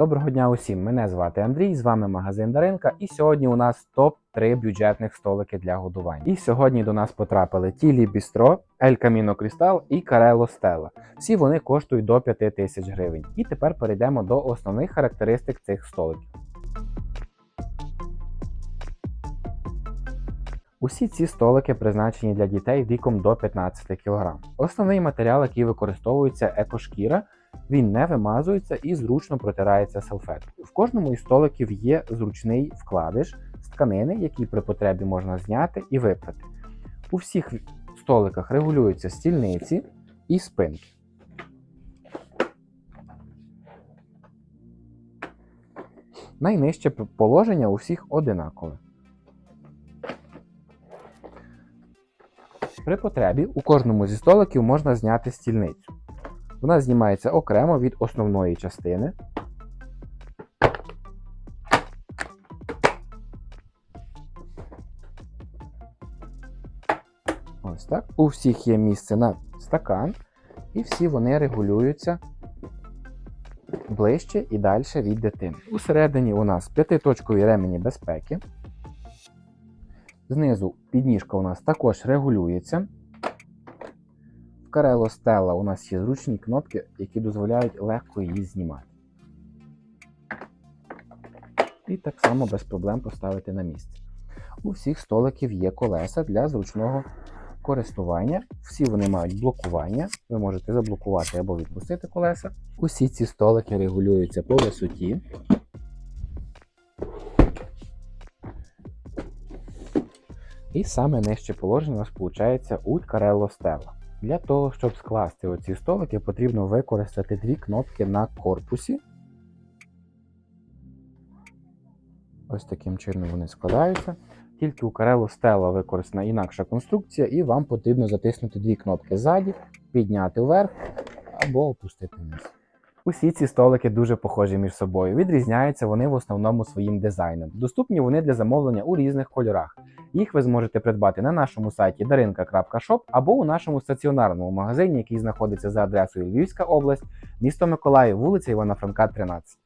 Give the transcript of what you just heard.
Доброго дня усім! Мене звати Андрій, з вами магазин Даринка, і сьогодні у нас топ-3 бюджетних столики для годування. І сьогодні до нас потрапили Тілі Бістро, Ель Каміно Крістал і Карело Стелла. Всі вони коштують до 5 тисяч гривень. І тепер перейдемо до основних характеристик цих столиків. Усі ці столики призначені для дітей віком до 15 кг. Основний матеріал, який використовується, екошкіра. Він не вимазується і зручно протирається салфеткою. В кожному із столиків є зручний вкладиш з тканини, який при потребі можна зняти і випрати. У всіх столиках регулюються стільниці і спинки. Найнижче положення у всіх одинакове. При потребі у кожному зі столиків можна зняти стільницю. Вона знімається окремо від основної частини. Ось так. У всіх є місце на стакан, і всі вони регулюються ближче і далі від дитини. Усередині у нас п'ятиточкові ремені безпеки. Знизу підніжка у нас також регулюється. Карело Stella у нас є зручні кнопки, які дозволяють легко її знімати. І так само без проблем поставити на місце. У всіх столиків є колеса для зручного користування. Всі вони мають блокування. Ви можете заблокувати або відпустити колеса. Усі ці столики регулюються по висоті. І саме нижче положення у нас виходить у Carello Stella. Для того, щоб скласти оці столики, потрібно використати дві кнопки на корпусі. Ось таким чином вони складаються. Тільки у Карелу стела використана інакша конструкція, і вам потрібно затиснути дві кнопки ззаді, підняти вверх або опустити вниз. Усі ці столики дуже похожі між собою. Відрізняються вони в основному своїм дизайном. Доступні вони для замовлення у різних кольорах. Їх ви зможете придбати на нашому сайті darinka.shop або у нашому стаціонарному магазині, який знаходиться за адресою Львівська область, місто Миколаїв, вулиця Івана Франка, 13.